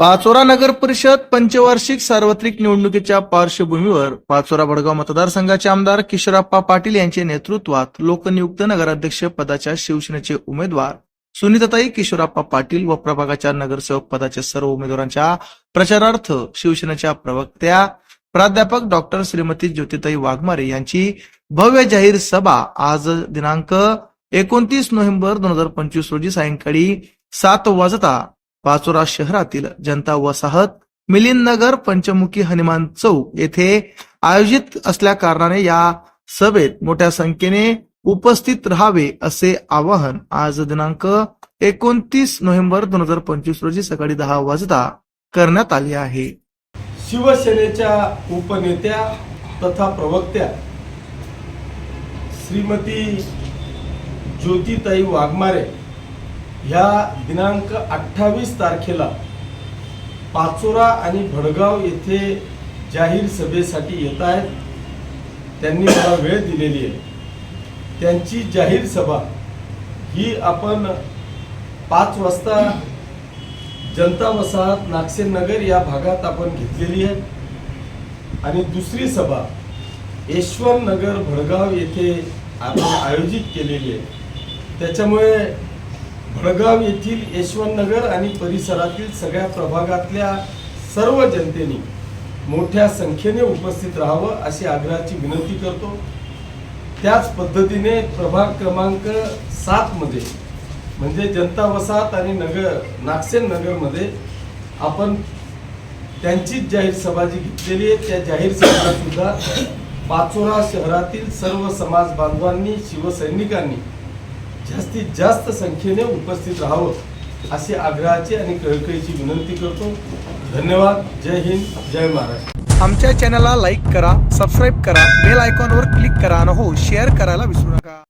पाचोरा नगर परिषद पंचवार्षिक सार्वत्रिक निवडणुकीच्या पार्श्वभूमीवर पाचोरा भडगाव मतदारसंघाचे आमदार किशोरप्पा पाटील यांच्या नेतृत्वात लोकनियुक्त नगराध्यक्ष पदाच्या शिवसेनेचे उमेदवार सुनीताताई किशोरप्पा पाटील व प्रभागाच्या नगरसेवक पदाच्या सर्व उमेदवारांच्या प्रचारार्थ शिवसेनेच्या प्रवक्त्या प्राध्यापक डॉक्टर श्रीमती ज्योतिताई वाघमारे यांची भव्य जाहीर सभा आज दिनांक एकोणतीस नोव्हेंबर दोन हजार पंचवीस रोजी सायंकाळी सात वाजता पाचोरा शहरातील जनता वसाहत मिलिंद नगर पंचमुखी हनुमान चौक येथे आयोजित असल्या कारणाने या सभेत मोठ्या संख्येने उपस्थित राहावे असे आवाहन आज दिनांक एकोणतीस नोव्हेंबर दोन हजार पंचवीस रोजी सकाळी दहा वाजता करण्यात आले आहे. शिवसेनेच्या उपनेत्या तथा प्रवक्त्या श्रीमती ज्योतिताई वाघमारे ह्या दिनांक अठ्ठावीस तारखेला पाचोरा आणि भडगाव येथे जाहीर सभेसाठी येत आहेत. त्यांनी मला वेळ दिलेली आहे. त्यांची जाहीर सभा ही आपण पाच वाजता जनता वसाहत नागसेनगर या भागात आपण घेतलेली आहे. आणि दुसरी सभा यशवंत नगर भडगाव येथे आपण आयोजित केलेली आहे. त्याच्यामुळे भडगाव येथील यशवंत नगर आणि परिसरातील सगळ्या प्रभागातल्या सर्व जनतेने मोठ्या संख्येने उपस्थित राहावं अशी आग्रहाची विनंती करतो. त्याच पद्धतीने प्रभाग क्रमांक सातमध्ये म्हणजे जनता वसाहत आणि नगर नागसेन नगरमध्ये आपण त्यांचीच जाहीर सभा जी घेतलेली आहे. त्या जाहीर सभा सुद्धा पाचोरा शहरातील सर्व समाज बांधवांनी शिवसैनिकांनी जास्तीत जास्त संख्येने उपस्थित राहावं अशी आग्रहाची आणि कळकळीची विनंती करतो. धन्यवाद. जय हिंद. जय महाराष्ट्र. आमच्या चॅनलला लाईक करा सबस्क्राईब करा बेल आयकॉनवर क्लिक करा आणि हो शेअर करायला विसरू नका.